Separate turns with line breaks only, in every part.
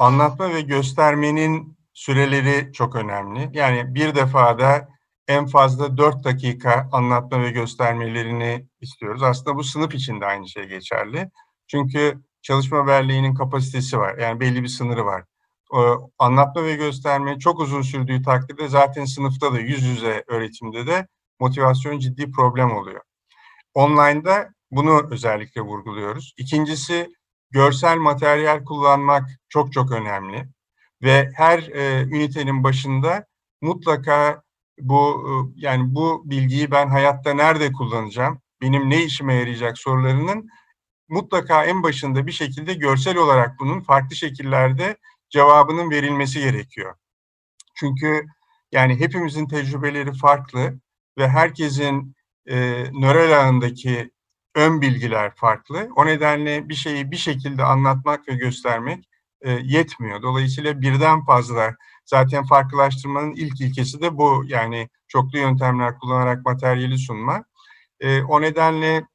anlatma ve göstermenin süreleri çok önemli. Yani bir defada en fazla 4 dakika anlatma ve göstermelerini istiyoruz. Aslında bu sınıf için de aynı şey geçerli. Çünkü çalışma belleğinin kapasitesi var. Yani belli bir sınırı var. O, anlatma ve gösterme çok uzun sürdüğü takdirde zaten sınıfta da yüz yüze öğretimde de motivasyon ciddi problem oluyor. Online'da bunu özellikle vurguluyoruz. İkincisi görsel materyal kullanmak çok çok önemli ve her e, ünitenin başında mutlaka bu e, yani bu bilgiyi ben hayatta nerede kullanacağım, benim ne işime yarayacak sorularının mutlaka en başında bir şekilde görsel olarak bunun farklı şekillerde cevabının verilmesi gerekiyor. Çünkü yani hepimizin tecrübeleri farklı ve herkesin e, nöral ağındaki ön bilgiler farklı. O nedenle bir şeyi bir şekilde anlatmak ve göstermek e, yetmiyor. Dolayısıyla birden fazla zaten farklılaştırmanın ilk ilkesi de bu. Yani çoklu yöntemler kullanarak materyali sunma. E, o nedenle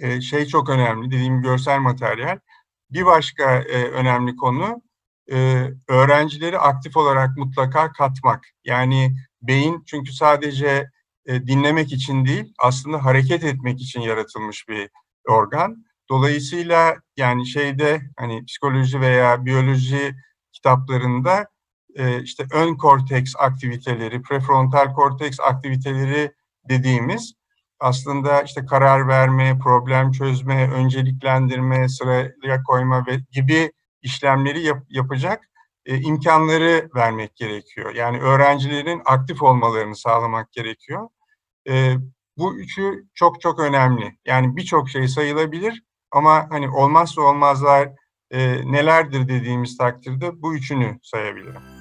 e, şey çok önemli dediğim görsel materyal. Bir başka e, önemli konu e, öğrencileri aktif olarak mutlaka katmak. Yani beyin çünkü sadece e, dinlemek için değil aslında hareket etmek için yaratılmış bir organ. Dolayısıyla yani şeyde hani psikoloji veya biyoloji kitaplarında e, işte ön korteks aktiviteleri, prefrontal korteks aktiviteleri dediğimiz aslında işte karar verme, problem çözme, önceliklendirme, sıraya koyma ve gibi işlemleri yap, yapacak e, imkanları vermek gerekiyor. Yani öğrencilerin aktif olmalarını sağlamak gerekiyor. E, bu üçü çok çok önemli. Yani birçok şey sayılabilir ama hani olmazsa olmazlar e, nelerdir dediğimiz takdirde bu üçünü sayabilirim.